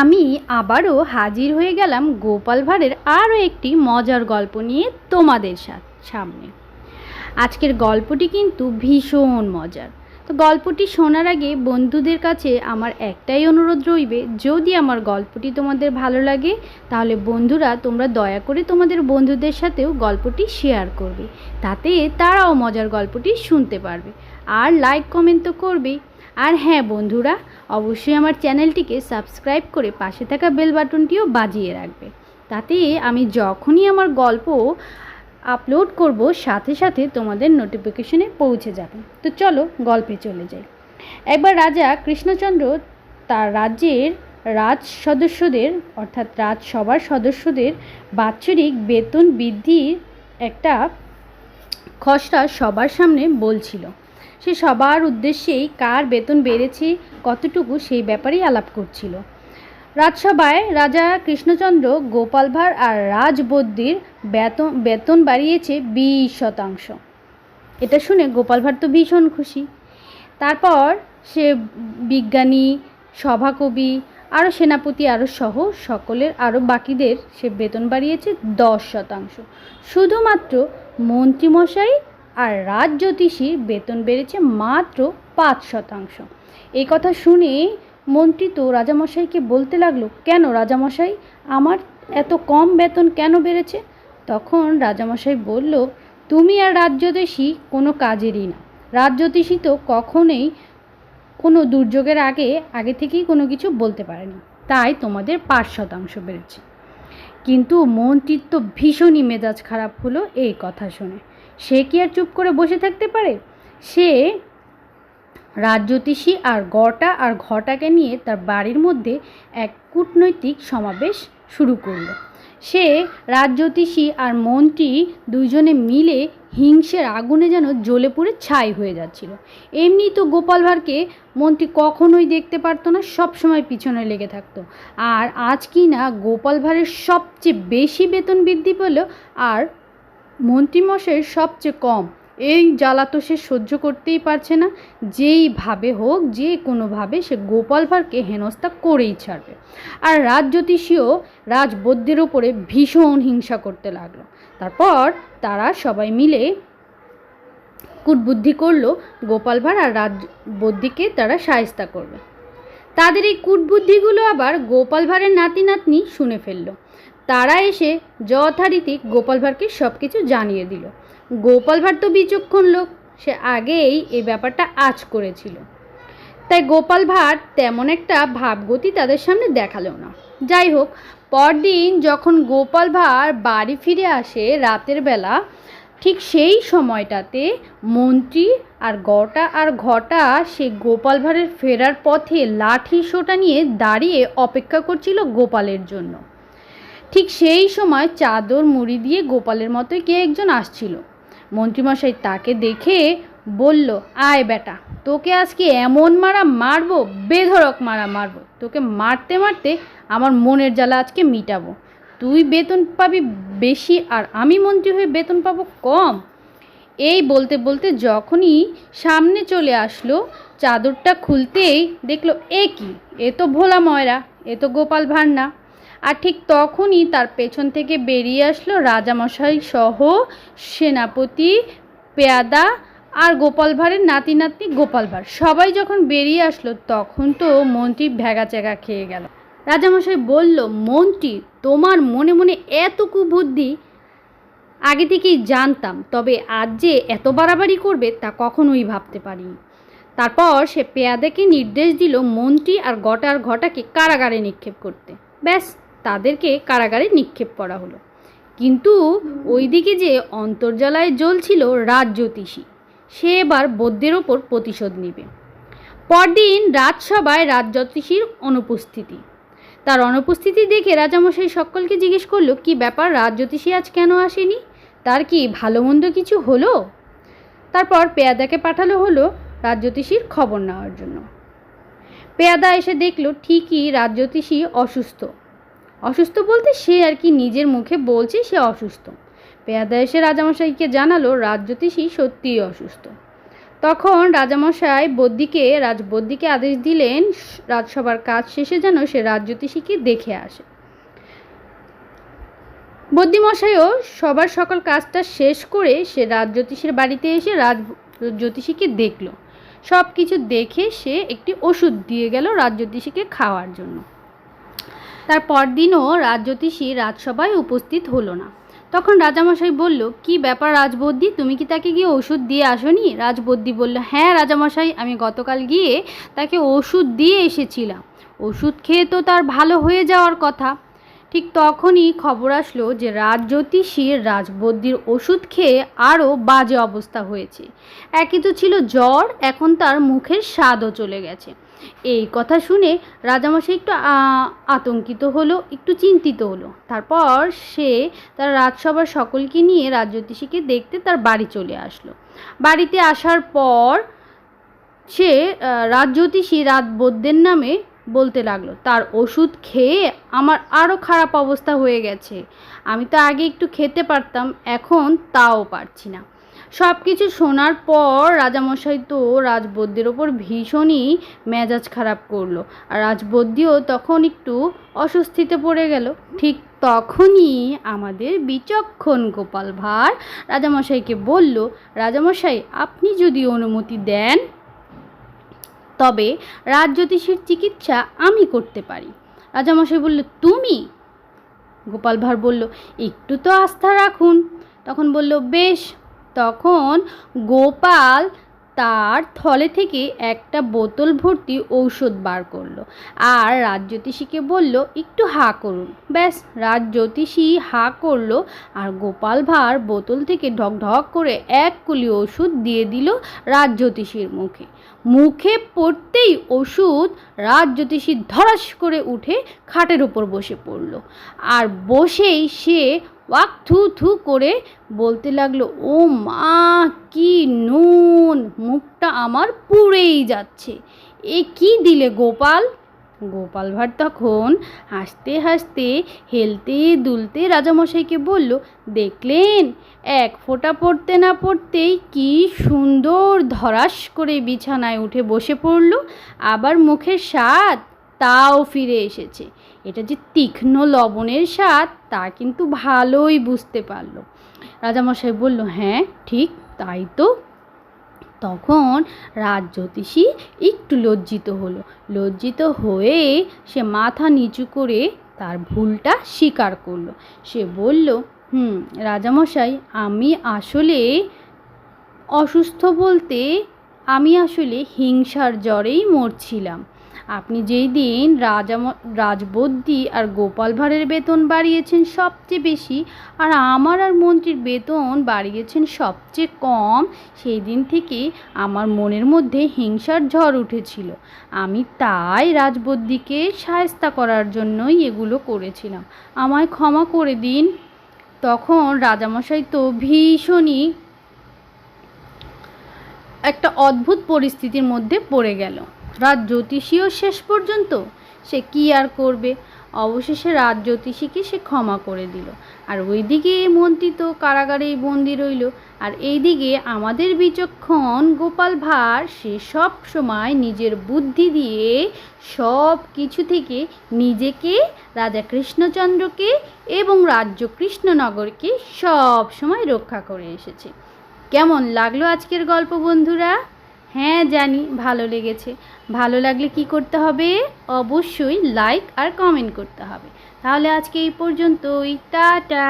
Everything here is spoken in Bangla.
আমি আবারও হাজির হয়ে গেলাম গোপাল ভাঁড়ের আরও একটি মজার গল্প নিয়ে তোমাদের সামনে। আজকের গল্পটি কিন্তু ভীষণ মজার। তো গল্পটি শোনার আগে বন্ধুদের কাছে আমার একটাই অনুরোধ রইবে, যদি আমার গল্পটি তোমাদের ভালো লাগে, তাহলে বন্ধুরা তোমরা দয়া করে তোমাদের বন্ধুদের সাথেও গল্পটি শেয়ার করবে, তাতে তারাও মজার গল্পটি শুনতে পারবে। আর লাইক কমেন্ট তো করবেই। আর হ্যাঁ বন্ধুরা, অবশ্যই আমার চ্যানেলটিকে সাবস্ক্রাইব করে পাশে থাকা বেল বাটনটিও বাজিয়ে রাখবে। তাতে আমি যখনই আমার গল্প আপলোড করব, সাথে সাথে তোমাদের নোটিফিকেশনে পৌঁছে যাবে। তো চলো গল্পে চলে যাই। একবার রাজা কৃষ্ণচন্দ্র তার রাজ্যের রাজ সদস্যদের, অর্থাৎ রাজসভার সদস্যদের বাৎসরিক বেতন বৃদ্ধির একটা খসড়া সবার সামনে বলছিল। সে সবার উদ্দেশ্যেই কার বেতন বেড়েছে, কতটুকু সেই ব্যাপারেই আলাপ করছিল। রাজসভায় রাজা কৃষ্ণচন্দ্র, গোপাল ভাঁড় আর রাজবদ্যির বেতন বেতন বাড়িয়েছে বিশ শতাংশ। এটা শুনে গোপাল ভাঁড় তো ভীষণ খুশি। তারপর সে বিজ্ঞানী, সভাকবি, আরও সেনাপতি, আরও সহ সকলের, আরও বাকিদের সে বেতন বাড়িয়েছে দশ শতাংশ। শুধুমাত্র মন্ত্রীমশাই আর রাজজ্যোতিষীর বেতন বেড়েছে মাত্র পাঁচ শতাংশ। এই কথা শুনে মন্ত্রী তো রাজামশাইকে বলতে লাগল, কেন রাজামশাই? আমার এত কম বেতন কেন বেড়েছে? তখন রাজামশাই বলল, তুমি আর রাজ্যদেশী কোনো কাজেরই না। রাজ্যদেশী তো কখনোই কোনো দুর্যোগের আগে আগে থেকেই কোনো কিছু বলতে পারেনি। তাই তোমাদের পাঁচ শতাংশ বেড়েছে। কিন্তু মন্ত্রীর তো ভীষণই মেজাজ খারাপ হলো এই কথা শুনে। সে কি আর চুপ করে বসে থাকতে পারে? সে রাজজ্যোতিষী আর গটা আর ঘটাকে নিয়ে তার বাড়ির মধ্যে এক কূটনৈতিক সমাবেশ শুরু করল। সে, রাজজ্যোতিষী আর মন্ত্রী দুইজনে মিলে হিংসের আগুনে যেন জ্বলে পুড়ে ছাই হয়ে যাচ্ছিল। এমনি তো গোপাল ভাঁড়কে মন্ত্রী কখনোই দেখতে পারতো না, সব সময় পিছনে লেগে থাকতো। আর আজ কি না গোপাল ভাঁড়ের সবচেয়ে বেশি বেতন বৃদ্ধি পেল আর মন্ত্রীমশাইয়ের সবচেয়ে কম। এই জ্বালা তো সে সহ্য করতেই পারছে না। যেইভাবে হোক, যে কোনোভাবে সে গোপাল ভাঁড়কে হেনস্থা করেই ছাড়বে। আর রাজ রাজজ্যোতিষীও রাজবদ্যের ওপরে ভীষণ হিংসা করতে লাগল। তারপর তারা সবাই মিলে কুটবুদ্ধি করল, গোপাল ভাঁড় আর রাজবদ্যিকে তারা সায়স্তা করবে। তাদের এই কূটবুদ্ধিগুলো আবার গোপাল ভাঁড়ের নাতি নাতনি শুনে ফেলল। তারা এসে যথারীতি গোপাল ভাঁড়কে সব কিছু জানিয়ে দিল। গোপাল ভাঁড় তো বিচক্ষণ লোক, সে আগেই এই ব্যাপারটা আজ করেছিল। তাই গোপাল ভাঁড় তেমন একটা ভাবগতি তাদের সামনে দেখাল না। যাই হোক, পরদিন যখন গোপাল ভাঁড় বাড়ি ফিরে আসে রাতের বেলা, ঠিক সেই সময়টাতে মন্ত্রী আর গটা আর ঘটা সে গোপাল ভাঁড়ের ফেরার পথে লাঠি সোটা নিয়ে দাঁড়িয়ে অপেক্ষা করছিল গোপালের জন্য। ঠিক সেই সময় চাদর মুড়ি দিয়ে গোপালের মতোই কে একজন আসছিল। মন্ত্রীমশাই তাকে দেখে বলল, আয় বেটা, তোকে আজকে এমন মারা মারবো, বেধড়ক মারা মারবো। তোকে মারতে মারতে আমার মনের জ্বালা আজকে মিটাবো। তুই বেতন পাবি বেশি আর আমি মন্ত্রী হয়ে বেতন পাবো কম এই বলতে বলতে যখনই সামনে চলে আসলো, চাদরটা খুলতেই দেখল, এ কি? এ তো ভোলা ময়রা, এ তো গোপাল না আর ঠিক তখনই তার পেছন থেকে বেরিয়ে আসলো রাজামশাই সহ সেনাপতি, পেয়াদা আর গোপাল ভাঁড়ের নাতি নাতনি গোপাল ভাঁড়। সবাই যখন বেরিয়ে আসলো তখন তো মন্ত্রী ভ্যাগা চ্যাগা খেয়ে গেল। রাজামশাই বলল, মন্ত্রী, তোমার মনে মনে এত কুবুদ্ধি আগে থেকেই জানতাম, তবে আজ যে এত বাড়াবাড়ি করবে তা কখনোই ভাবতে পারিনি। তারপর সে পেয়াদাকে নির্দেশ দিল মন্ত্রী আর গটার ঘটাকে কারাগারে নিক্ষেপ করতে। ব্যাস তাদেরকে কারাগারে নিক্ষেপ করা হলো। কিন্তু ওইদিকে যে অন্তর্জালায় জ্বলছিল রাজজ্যোতিষী, সে এবার বৌদ্ধের ওপর প্রতিশোধ নেবে। পরদিন রাজসভায় রাজজ্যোতিষীর অনুপস্থিতি। তার অনুপস্থিতি দেখে রাজামশাই সকলকে জিজ্ঞেস করল, কি ব্যাপার, রাজজ্যোতিষী আজ কেন আসেনি? তার কি ভালো মন্দ কিছু হলো? তারপর পেয়াদাকে পাঠালো হলো রাজজ্যোতিষীর খবর নেওয়ার জন্য। পেয়াদা এসে দেখল, ঠিকই রাজজ্যোতিষী অসুস্থ। অসুস্থ বলতে সে আর কি নিজের মুখে বলছে সে অসুস্থ। পেয়াদা এসে রাজামশাইকে জানালো, রাজজ্যোতিষী সত্যিই অসুস্থ। তখন রাজামশাই বদ্যিকে রাজবদ্যিকে আদেশ দিলেন, রাজসভার কাজ শেষে যেন সে রাজজ্যোতিষীকে দেখে আসে। বদ্যিমশাইও সবার সকল কাজটা শেষ করে সে রাজজ্যোতিষীর বাড়িতে এসে রাজ জ্যোতিষীকে দেখল। সব কিছু দেখে সে একটি ওষুধ দিয়ে গেল রাজজ্যোতিষীকে খাওয়ার জন্য। তার পরদিনও রাজজ্যোতিষী রাজসভায় উপস্থিত হলো না। তখন রাজামশাই বলল, কি ব্যাপার রাজবদ্যি তুমি কি তাকে গিয়ে ওষুধ দিয়ে আসনি? রাজবদ্যি বলল হ্যাঁ রাজামশাই, আমি গতকাল গিয়ে তাকে ওষুধ দিয়ে এসেছিলাম। ওষুধ খেয়ে তো তার ভালো হয়ে যাওয়ার কথা। ঠিক তখনই খবর আসলো যে রাজজ্যোতিষীর রাজবদ্যির ওষুধ খেয়ে আরও বাজে অবস্থা হয়েছে। একই তো ছিল জ্বর, এখন তার মুখের স্বাদও চলে গেছে। এই কথা শুনে রাজামশাই একটু আতঙ্কিত হলো একটু চিন্তিত হলো। তারপর সে তার রাজসভার সকলকে নিয়ে রাজজ্যোতিষীকে দেখতে তার বাড়ি চলে আসলো। বাড়িতে আসার পর সে আহ, রাত রাজবদ্যের নামে বলতে লাগল তার ওষুধ খেয়ে আমার আরও খারাপ অবস্থা হয়ে গেছে। আমি তো আগে একটু খেতে পারতাম এখন তাও পারছি না। সব কিছু শোনার পর রাজামশাই তো রাজবদ্যের ওপর ভীষণই মেজাজ খারাপ করল। আর রাজবদ্যিও তখন একটু অস্বস্তিতে পড়ে গেল। ঠিক তখনই আমাদের বিচক্ষণ গোপাল ভাঁড় রাজামশাইকে বলল, রাজামশাই, আপনি যদি অনুমতি দেন, তবে রাজজ্যোতিষীর চিকিৎসা আমি করতে পারি। রাজামশাই বলল, তুমি? গোপাল ভাঁড় বলল, একটু তো আস্থা রাখুন। তখন বলল, বেশ তখন গোপাল তার থলে থেকে একটা বোতল ভর্তি ঔষধ বার করল আর রাজজ্যোতিষীকে বলল, একটু হা করুন। ব্যাস রাজজ্যোতিষী হা করল আর গোপাল ভাঁড় বোতল থেকে ঢক ঢক করে এক কুলি ওষুধ দিয়ে দিল রাজজ্যোতিষীর মুখে। মুখে পড়তেই ওষুধ রাজ রাজজ্যোতিষী ধরাস করে উঠে খাটের উপর বসে পড়ল। আর বসেই সে ওয়াক থু থু করে বলতে লাগল, ও মা, কি নুন, মুখটা আমার পুড়েই যাচ্ছে। এ কি দিলে গোপাল? গোপাল ভাঁড় তখন হাসতে হাসতে হেলতে দুলতে রাজামশাইকে বলল, দেখলেন, এক ফোঁটা পড়তে না পড়তেই কি সুন্দর ধরাস করে বিছানায় উঠে বসে পড়ল, আবার মুখের স্বাদ। তাও ফিরে এসেছে। এটা যে তীক্ষ্ণ লবণের স্বাদ, তা কিন্তু ভালোই বুঝতে পারল। রাজামশাই বলল হ্যাঁ ঠিক তাই তো। তখন রাজজ্যোতিষী একটু লজ্জিত হলো। লজ্জিত হয়ে সে মাথা নিচু করে তার ভুলটা স্বীকার করল। সে বলল, হুম, রাজামশাই, আমি আসলে অসুস্থ বলতে আমি আসলে হিংসার জ্বরেই মরছিলাম। আপনি যেই দিন রাজা রাজবদ্যি আর গোপাল ভাঁড়ের বেতন বাড়িয়েছেন সবচেয়ে বেশি আর আমার আর মন্ত্রীর বেতন বাড়িয়েছেন সবচেয়ে কম, সেই দিন থেকে আমার মনের মধ্যে হিংসার ঝড় উঠেছিল। আমি তাই রাজবদ্যিকে সায়স্তা করার জন্যই এগুলো করেছিলাম। আমায় ক্ষমা করে দিন। তখন রাজামশাই তো ভীষণই একটা অদ্ভুত পরিস্থিতির মধ্যে পড়ে গেল। রাত জ্যোতিষীও শেষ পর্যন্ত? সে কি আর করবে? অবশেষে রাত জ্যোতিষীকে সে ক্ষমা করে দিল। আর ওইদিকে মন্ত্রী তো কারাগারেই বন্দি রইল। আর এইদিকে আমাদের বিচক্ষণ গোপাল ভাঁড়, সে সব সময় নিজের বুদ্ধি দিয়ে সব কিছু থেকে নিজেকে, রাজা কৃষ্ণচন্দ্রকে এবং রাজ্য কৃষ্ণনগরকে সব সময় রক্ষা করে এসেছে। কেমন লাগল আজকের গল্প বন্ধুরা? হ্যাঁ জানি, ভালো লেগেছে। ভালো লাগলে কি করতে হবে? অবশ্যই লাইক আর কমেন্ট করতে হবে। তাহলে আজকে এই পর্যন্তই। টাটা!